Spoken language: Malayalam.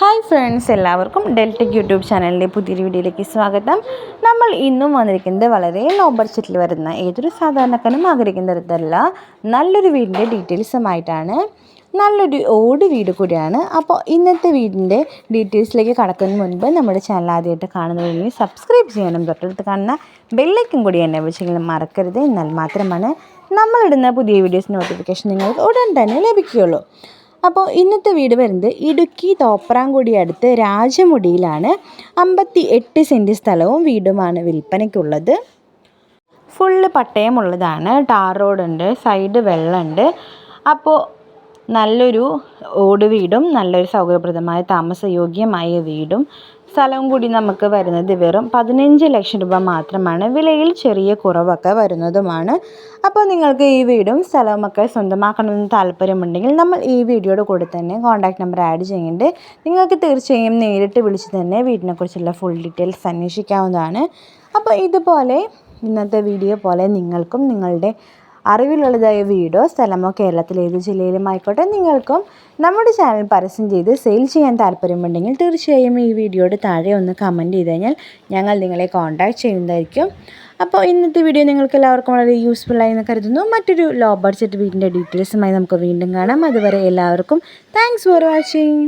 ഹായ് ഫ്രണ്ട്സ് എല്ലാവർക്കും ഡെൽറ്റക് യൂട്യൂബ് ചാനലിന്റെ പുതിയൊരു വീഡിയോയിലേക്ക് സ്വാഗതം. നമ്മൾ ഇന്നും വന്നിരിക്കുന്നത് വളരെ ലോ ബഡ്ജറ്റിൽ വരുന്ന ഏതൊരു സാധാരണക്കാരനും ആഗ്രഹിക്കുന്ന തരത്തിലുള്ള നല്ലൊരു വീടിന്റെ ഡീറ്റെയിൽസുമായിട്ടാണ് നല്ലൊരു ഓട് വീട് കൂടിയാണ്. അപ്പോൾ ഇന്നത്തെ വീടിന്റെ ഡീറ്റെയിൽസിലേക്ക് കടക്കുന്നതിന് മുൻപ് നമ്മുടെ ചാനൽ ആദ്യമായിട്ട് കാണുന്നതിന് സബ്സ്ക്രൈബ് ചെയ്യാനും തൊട്ടടുത്ത് കാണുന്ന ബെല്ലേക്കും കൂടി എന്നെ വിളിച്ചെങ്കിലും മറക്കരുത്. എന്നാൽ മാത്രമാണ് നമ്മളിടുന്ന പുതിയ വീഡിയോസിന്റെ നോട്ടിഫിക്കേഷൻ നിങ്ങൾക്ക് ഉടൻ തന്നെ ലഭിക്കുകയുള്ളൂ. അപ്പോൾ ഇന്നത്തെ വീട് വരുന്നത് ഇടുക്കി തോപ്രാംകുടി അടുത്ത് രാജമുടിയിലാണ്. അമ്പത്തി എട്ട് സെന്റ് സ്ഥലവും വീടുമാണ് വിൽപ്പനയ്ക്കുള്ളത്. ഫുള്ള് പട്ടയമുള്ളതാണ്. ടാർ റോഡുണ്ട് സൈഡ് വെള്ളമുണ്ട്. അപ്പോൾ നല്ലൊരു ഓട് വീടും നല്ലൊരു സൗകര്യപ്രദമായ താമസയോഗ്യമായ വീടും. സ്ഥലവും കൂടി നമുക്ക് വരുന്നത് വെറും പതിനഞ്ച് ലക്ഷം രൂപ മാത്രമാണ്. വിലയിൽ ചെറിയ കുറവൊക്കെ വരുന്നതുമാണ്. അപ്പോൾ നിങ്ങൾക്ക് ഈ വീടും സ്ഥലവുമൊക്കെ സ്വന്തമാക്കണമെന്ന് താല്പര്യമുണ്ടെങ്കിൽ നമ്മൾ ഈ വീഡിയോയുടെ കൂടെ തന്നെ കോൺടാക്ട് നമ്പർ ആഡ് ചെയ്യുന്നുണ്ട്. നിങ്ങൾക്ക് തീർച്ചയായും നേരിട്ട് വിളിച്ച് തന്നെ വീടിനെക്കുറിച്ചുള്ള ഫുൾ ഡീറ്റെയിൽസ് അന്വേഷിക്കാവുന്നതാണ്. അപ്പോൾ ഇതുപോലെ ഇന്നത്തെ വീഡിയോ പോലെ നിങ്ങൾക്കും നിങ്ങളുടെ അറിവിലുള്ളതായ വീടോ സ്ഥലമോ കേരളത്തിലെ ഏത് ജില്ലയിലും ആയിക്കോട്ടെ നിങ്ങൾക്കും നമ്മുടെ ചാനൽ പരസ്യം ചെയ്ത് സെയിൽ ചെയ്യാൻ താല്പര്യമുണ്ടെങ്കിൽ തീർച്ചയായും ഈ വീഡിയോയുടെ താഴെ ഒന്ന് കമന്റ് ചെയ്ത് കഴിഞ്ഞാൽ ഞങ്ങൾ നിങ്ങളെ കോൺടാക്ട് ചെയ്യുന്നതായിരിക്കും. അപ്പോൾ ഇന്നത്തെ വീഡിയോ നിങ്ങൾക്ക് എല്ലാവർക്കും വളരെ യൂസ്ഫുള്ളായി എന്ന് കരുതുന്നു. മറ്റൊരു ലോ ബഡ്ജറ്റ് വീടിന്റെ ഡീറ്റെയിൽസുമായി നമുക്ക് വീണ്ടും കാണാം. അതുവരെ എല്ലാവർക്കും താങ്ക്സ് ഫോർ വാച്ചിങ്